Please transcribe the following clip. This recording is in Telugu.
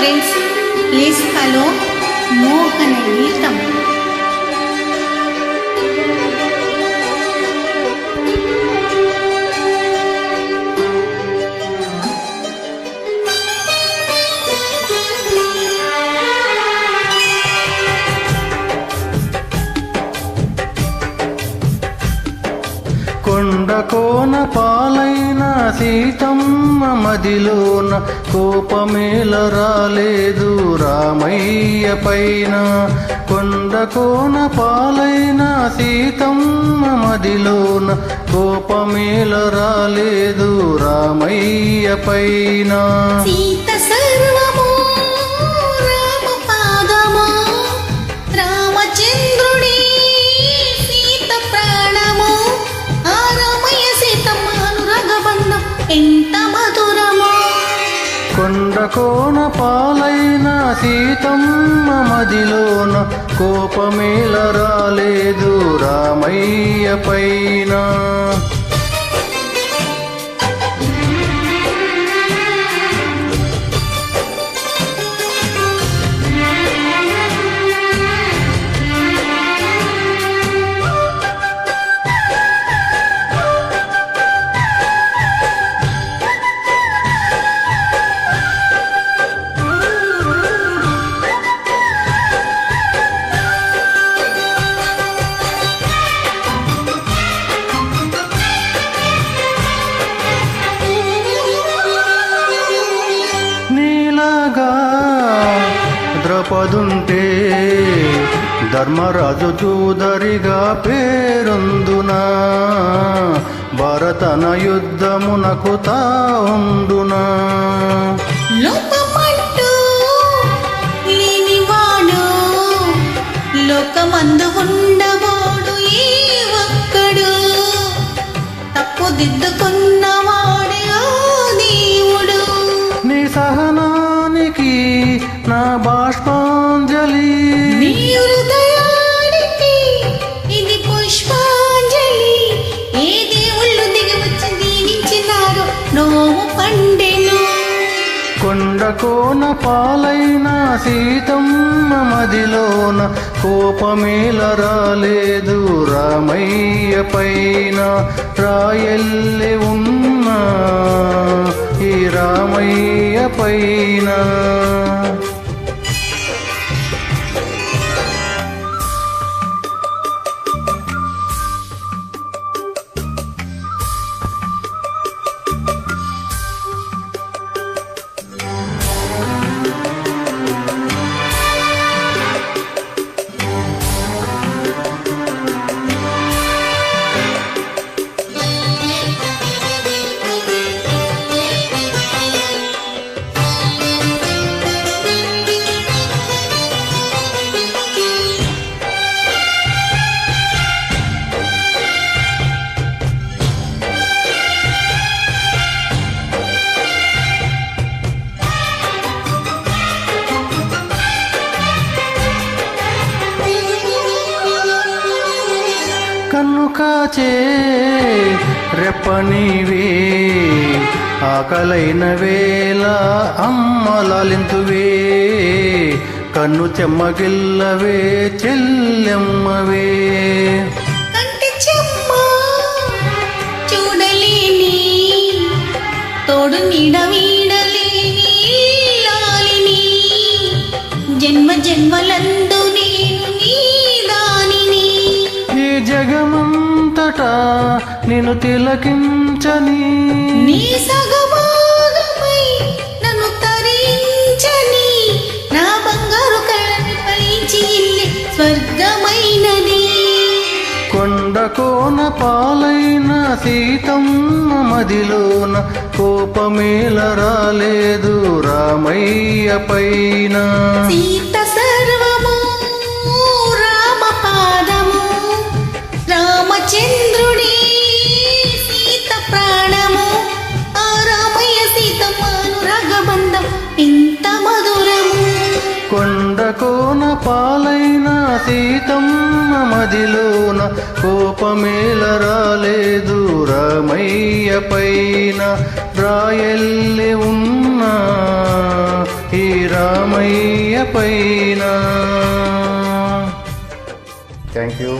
ఫ్రెండ్స్ ప్లీజ్ హలో మోహన గీతం కోన పాలైన సీతమ్మ మదిలోన కోపమేల రాలేదు రామయ్య పైన. కొండ కోన పాలైన సీతమ్మ మదిలోన కోపమేల రాలేదు రామయ్య పైన. సీత కొండ పాలైన సీతమ్మ మదిలోన కోపమేల రాలేదు రామయ్య పైనా. ద్రపదుంటే ధర్మరాజు చూదరిగా పేరుందున? భరతన యుద్ధమునకు తావుండునా? లోకమందు ఉండవాడు ఏ ఒక్కడు? తప్పు బాష్పాంజలి ఇది పుష్పాంజలి. ఏ దేవుళ్ళు దిగి వచ్చి దీవించినారో నోము పండెను. కొండ కోన పాలైన సీతమ్మ మదిలోన కోపమేల రాలేదు రామయ్య పైన. రాయల్లి ఉన్నా ఈ రామయ్య పైన. కాచే రెప్పనివే ఆకలైన వేళ అమ్మలాలింతువే. కన్ను చెమ్మగిల్లవే చెల్లెమ్మవే. చూడలేని తోడు నీడ జన్మ జన్మలన్నీ జగమంతటా నేను తిలకించని. నీ సగభాగమై నన్ను తరించని. నా బంగారు స్వర్గమైనది. కొండ కోన పాలైన సీతమ్మ మదిలోన కోపమేల రాలేదు రామయ్య పైన. పాలైన సీతమ్మ మదిలోన కోపమేల రాలేదు రామయ్య పైన. రాయల్లి ఉన్నా ఈ రామయ్య పైన. Thank you